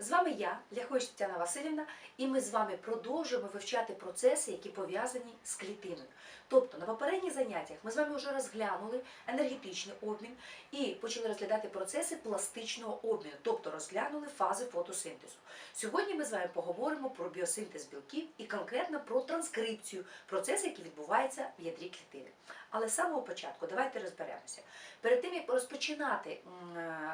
З вами я, Ляхович Тетяна Васильівна, і ми з вами продовжуємо вивчати процеси, які пов'язані з клітиною. Тобто на попередніх заняттях ми з вами вже розглянули енергетичний обмін і почали розглядати процеси пластичного обміну, тобто розглянули фази фотосинтезу. Сьогодні ми з вами поговоримо про біосинтез білків і конкретно про транскрипцію, процес, який відбувається в ядрі клітини. Але з самого початку давайте розберемося. Перед тим як розпочинати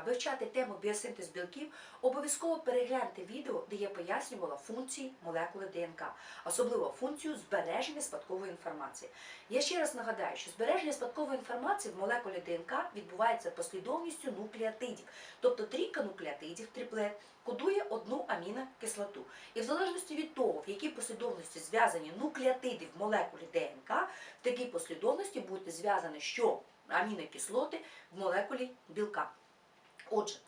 вивчати тему біосинтез білків, обов'язково перегляньте відео, де я пояснювала функції молекули ДНК, особливо функцію збереження спадкової інформації. Я ще раз нагадаю, що збереження спадкової інформації в молекулі ДНК відбувається послідовністю нуклеотидів, тобто трійка нуклеотидів, триплет, кодує одну амінокислоту. І в залежності від того, в якій послідовності зв'язані нуклеотиди в молекулі ДНК, в такій послідовності будуть зв'язані що амінокислоти в молекулі білка. Отже,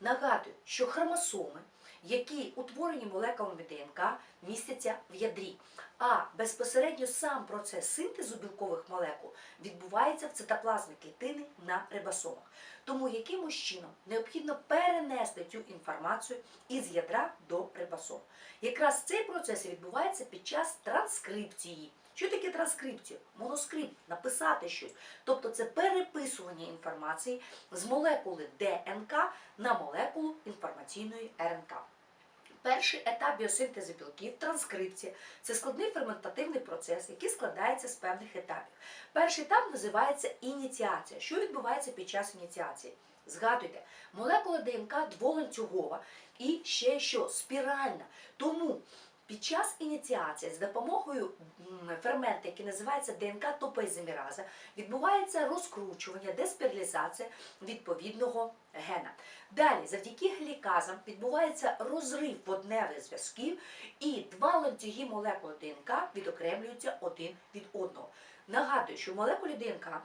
нагадую, що хромосоми, які утворені молекулами ДНК, містяться в ядрі, а безпосередньо сам процес синтезу білкових молекул відбувається в цитоплазмі клітини на рибосомах. Тому якимось чином необхідно перенести цю інформацію із ядра до рибосом. Якраз цей процес відбувається під час транскрипції. Що таке транскрипція? Моноскрипт, написати щось. Тобто це переписування інформації з молекули ДНК на молекулу інформаційної РНК. Перший етап біосинтезу білків транскрипція це складний ферментативний процес, який складається з певних етапів. Перший етап називається ініціація. Що відбувається під час ініціації? Згадуйте, молекула ДНК дволанцюгова і ще що спіральна. Тому під час ініціації з допомогою фермента, який називається ДНК топоізомераза, відбувається розкручування, деспіралізація відповідного гена. Далі, завдяки гліказам, відбувається розрив водневих зв'язків, і два ланцюги молекул ДНК відокремлюються один від одного. Нагадую, що в молекулі ДНК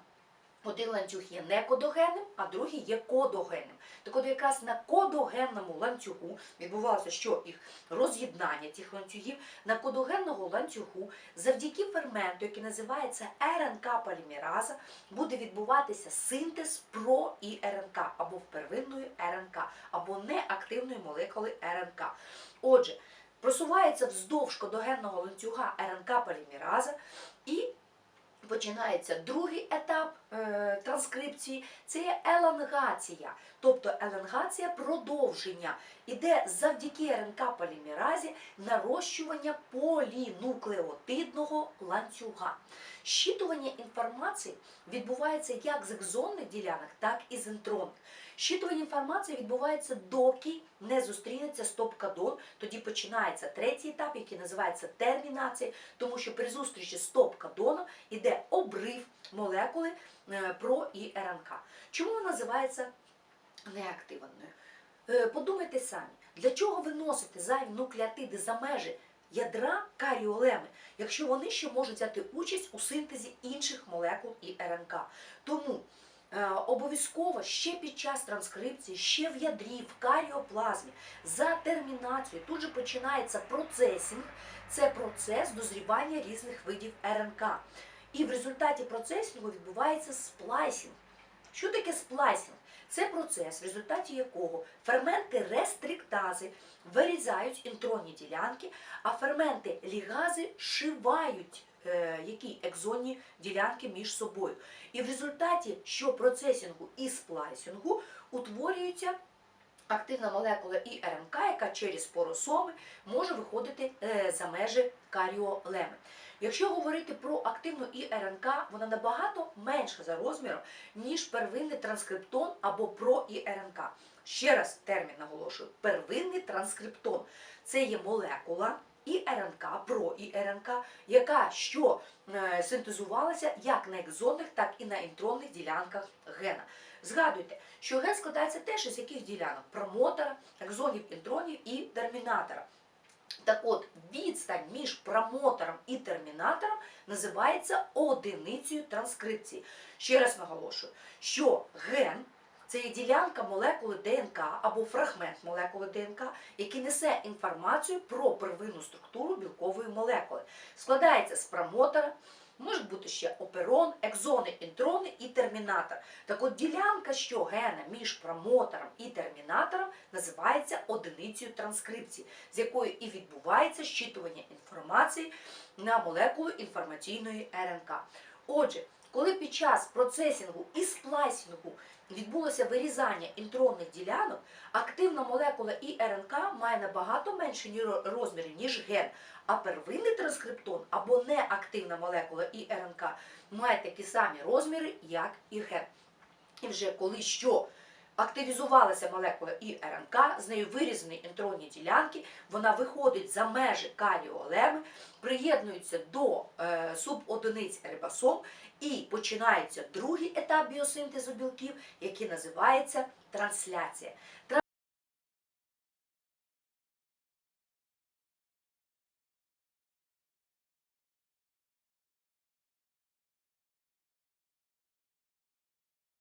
один ланцюг є не кодогенним, а другий є кодогенним. Так от якраз на кодогенному ланцюгу відбувалося що їх роз'єднання цих ланцюгів на кодогенного ланцюгу завдяки ферменту, який називається РНК-полімераза, буде відбуватися синтез про і РНК або первинної РНК, або неактивної молекули РНК. Отже, просувається вздовж кодогенного ланцюга РНК-полімераза і починається другий етап е, транскрипції, це є елангація. Тобто елангація продовження іде завдяки РНК полімеразі нарощування полінуклеотидного ланцюга. Щитування інформації відбувається як з екзонних ділянок, так і з інтронних. Щитування інформації відбувається доки не зустрінеться стоп-кадон. Тоді починається третій етап, який називається термінація, тому що при зустрічі стоп-кадоном іде обрив молекули е, про і РНК. Чому вона називається неактивною? Е, Подумайте самі, для чого виносити зайві нуклеотиди за межі ядра каріолеми, якщо вони ще можуть взяти участь у синтезі інших молекул і РНК? Тому е, обов'язково ще під час транскрипції, ще в ядрі, в каріоплазмі, за термінацією, тут же починається процесінг, це процес дозрівання різних видів РНК. І в результаті процесінгу відбувається сплайсінг. Що таке сплайсінг? Це процес, в результаті якого ферменти рестриктази вирізають інтронні ділянки, а ферменти лігази шивають е, які екзонні ділянки між собою. І в результаті що процесінгу і сплайсінгу утворюється активна молекула і РНК, яка через споросоми може виходити е, за межі каріолеми. Якщо говорити про активну ІРНК, вона набагато менша за розміром, ніж первинний транскриптон або проІРНК. Ще раз термін наголошую: первинний транскриптон це є молекула ІРНК, проІРНК, яка що е, синтезувалася як на екзонних, так і на інтронних ділянках гена. Згадуйте, що ген складається теж із яких ділянок? Промотора, екзонів, інтронів і термінатора. Так от, відстань між промотором і термінатором називається одиницею транскрипції. Ще раз наголошую, що ген це є ділянка молекули ДНК або фрагмент молекули ДНК, який несе інформацію про первинну структуру білкової молекули. Складається з промотора, Можуть бути ще оперон, екзони, інтрони і термінатор. Так от ділянка, що гена між промотором і термінатором називається одиницею транскрипції, з якою і відбувається щитування інформації на молекулу інформаційної РНК. Отже, коли під час процесінгу і сплайсінгу відбулося вирізання інтронних ділянок, активна молекула і РНК має набагато менші розмір, ніж ген. А первинний транскриптон або неактивна молекула і РНК має такі самі розміри, як і ген. І вже коли що активізувалася молекула і РНК, з нею вирізані інтронні ділянки, вона виходить за межі каріолеми, приєднується до е, субодиниць рибосом і починається другий етап біосинтезу білків, який називається трансляція.